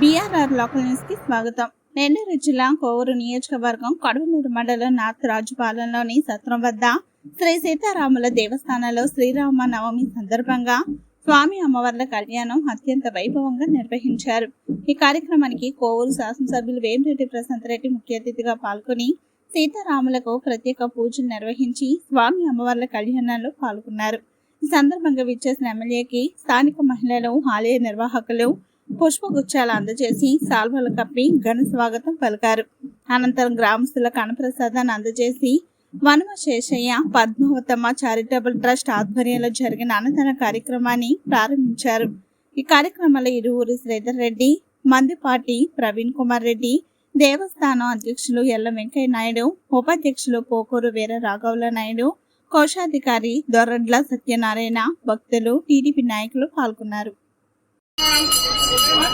BRR local న్యూస్కి స్వాగతం. నెల్లూరు జిల్లా కోవూరు నియోజకవర్గం కడవనూరు మండలం నార్త్ రాజుపాలెంలోని సత్రం వద్ద శ్రీ సీతారాముల దేవస్థానంలో శ్రీరామ నవమి సందర్భంగా స్వామి అమ్మవార్ల కళ్యాణం అత్యంత వైభవంగా నిర్వహించారు. ఈ కార్యక్రమానికి కోవూరు శాసనసభ్యులు వేమిరెడ్డి ప్రశాంత్ రెడ్డి ముఖ్య అతిథిగా పాల్గొని సీతారాములకు ప్రత్యేక పూజలు నిర్వహించి స్వామి అమ్మవార్ల కళ్యాణంలో పాల్గొన్నారు. ఈ సందర్భంగా విచ్చేసిన ఎమ్మెల్యేకి స్థానిక మహిళలు ఆలయ నిర్వాహకులు పుష్పగుచ్చాలు అందజేసి సాల్వలు కప్పి ఘన స్వాగతం పలికారు. అనంతరం గ్రామస్తులకు అన్నప్రసాదాన్ని అందజేసి వనమ శేషయ్య పద్మావతమ్మ చారిటబుల్ ట్రస్ట్ ఆధ్వర్యంలో జరిగిన అన్నదాన కార్యక్రమాన్ని ప్రారంభించారు. ఈ కార్యక్రమంలో ఇరువురు శ్రీధర్ రెడ్డి మందిపాటి ప్రవీణ్ కుమార్ రెడ్డి దేవస్థానం అధ్యక్షులు ఎల్ల వెంకయ్య నాయుడు ఉపాధ్యక్షులు పోకూరు వీర రాఘవుల నాయుడు కోశాధికారి దొర్రడ్ల సత్యనారాయణ భక్తులు టీడీపీ నాయకులు పాల్గొన్నారు.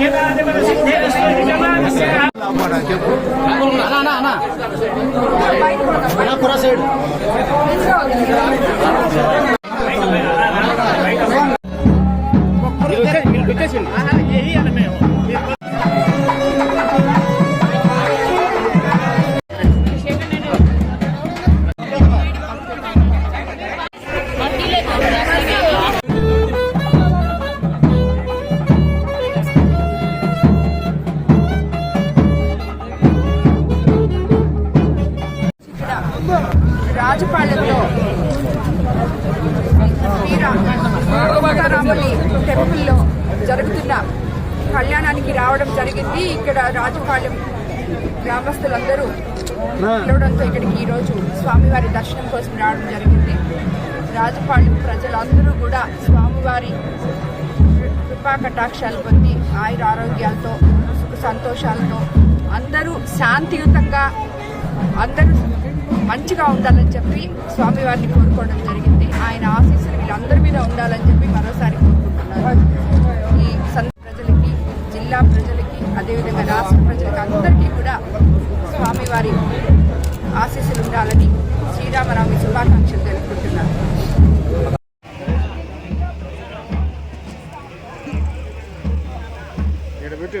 తదయోగ్యతాదిపరసిద్ధేరస్య యజమానస్య రాజుపాలెంలో వీర టెంపుల్లో జరుగుతున్న కళ్యాణానికి రావడం జరిగింది. ఇక్కడ రాజుపాలెం గ్రామస్తులందరూ పిలవడంతో ఇక్కడికి ఈరోజు స్వామివారి దర్శనం కోసం రావడం జరిగింది. రాజపాలెం ప్రజలందరూ కూడా స్వామివారి కృపా కటాక్షాలు పొంది ఆయుర ఆరోగ్యాలతో సుఖ సంతోషాలతో అందరూ శాంతియుతంగా అందరూ మంచిగా ఉండాలని చెప్పి స్వామివారిని కోరుకోవడం జరిగింది. ఆయన ఆశీస్సులు వీళ్ళందరి మీద ఉండాలని చెప్పి మరోసారి కోరుకుంటున్నారు ఈ సంత ప్రజలకి జిల్లా ప్రజలకి అదేవిధంగా రాష్ట్ర ప్రజలకి అందరికీ కూడా స్వామివారి ఆశీస్సులు ఉండాలని శ్రీరామరామి శుభాకాంక్షలు తెలుపుకుంటున్నారు పెట్టు.